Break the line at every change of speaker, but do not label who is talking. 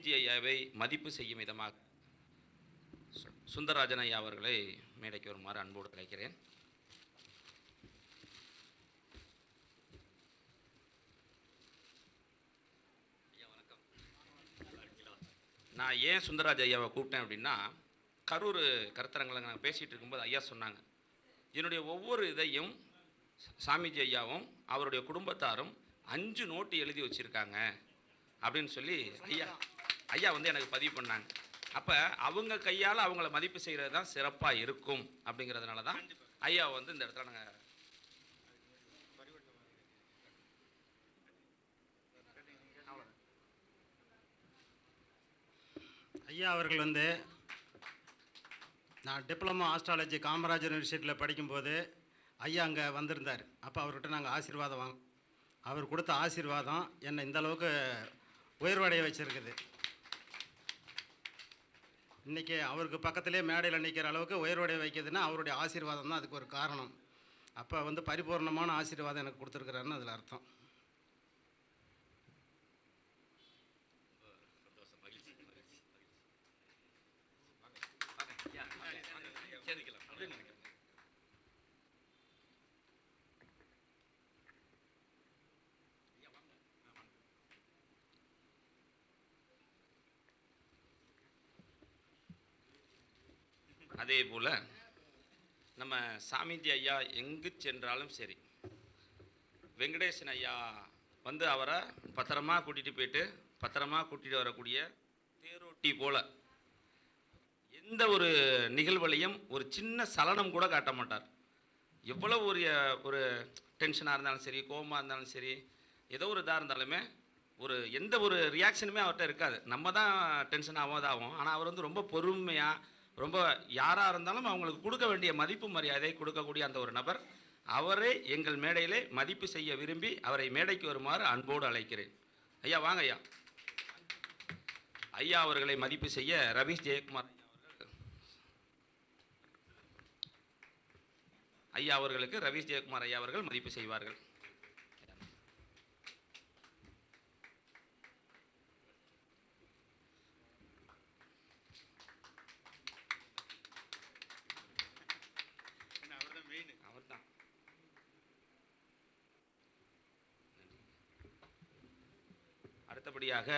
சாமிஜி ஐயாவை மதிப்பு செய்யும் விதமாக சுந்தரராஜன் ஐயா அவர்களை மேடைக்கு வருமாறு அன்போடு அழைக்கிறேன். நான் ஏன் சுந்தரராஜ் ஐயாவை கூப்பிட்டேன் அப்படின்னா கரூர் கருத்தரங்களை நாங்கள் பேசிகிட்டு இருக்கும்போது ஐயா சொன்னாங்க என்னுடைய ஒவ்வொரு இதையும் சாமிஜி ஐயாவும் அவருடைய குடும்பத்தாரும் அஞ்சு நோட்டு எழுதி வச்சுருக்காங்க. அப்படின்னு சொல்லி ஐயா ஐயா வந்து எனக்கு பதிவு பண்ணாங்க. அப்போ அவங்க கையால் அவங்கள மதிப்பு செய்கிறது தான் சிறப்பாக இருக்கும் அப்படிங்கிறதுனால தான் ஐயா வந்து இந்த இடத்துல நாங்கள்
ஐயா அவர்கள் வந்து நான் டிப்ளமோ ஆஸ்ட்ராலஜி காமராஜர் யூனிவர்சிட்டியில் படிக்கும்போது ஐயா அங்கே வந்திருந்தார். அப்போ அவர்கிட்ட நாங்கள் ஆசீர்வாதம் வாங்க அவர் கொடுத்த ஆசீர்வாதம் என்னை இந்த அளவுக்கு உயர்வடைய வச்சிருக்குது. இன்றைக்கி அவருக்கு பக்கத்திலே மேடையில் நிற்கிற அளவுக்கு உயர்வடை வைக்கிறதுன்னா அவருடைய ஆசீர்வாதம் தான் அதுக்கு ஒரு காரணம். அப்போ வந்து பரிபூர்ணமான ஆசீர்வாதம் எனக்கு கொடுத்துருக்குறாருன்னு அதில் அர்த்தம்.
அதே போல் நம்ம சாமிஜி ஐயா எங்கு சென்றாலும் சரி வெங்கடேசன் ஐயா வந்து அவரை பத்திரமா கூட்டிகிட்டு போயிட்டு பத்திரமா கூட்டிகிட்டு வரக்கூடிய தேரோட்டி போல் எந்த ஒரு நிகழ்வுலையும் ஒரு சின்ன சலனம் கூட காட்ட மாட்டார். எவ்வளோ ஒரு ஒரு டென்ஷனாக இருந்தாலும் சரி கோபமாக இருந்தாலும் சரி ஏதோ ஒரு இதாக இருந்தாலுமே ஒரு எந்த ஒரு ரியாக்ஷனுமே அவர்கிட்ட இருக்காது. நம்ம தான் டென்ஷன் ஆகும். ஆகும் ஆனால் அவர் வந்து ரொம்ப பொறுமையாக ரொம்ப யாராக இருந்தாலும் அவங்களுக்கு கொடுக்க வேண்டிய மதிப்பு மரியாதை கொடுக்கக்கூடிய அந்த ஒரு நபர் அவரை எங்கள் மேடையிலே மதிப்பு செய்ய விரும்பி அவரை மேடைக்கு வருமாறு அன்போடு அழைக்கிறேன். ஐயா வாங்க ஐயா. ஐயா அவர்களை மதிப்பு செய்ய ரமேஷ் ஜெயக்குமார் ஐயா ஐயா அவர்களுக்கு ரவீஷ் ஜெயக்குமார் ஐயா அவர்கள் மதிப்பு செய்வார்கள். அடுத்தபடியாக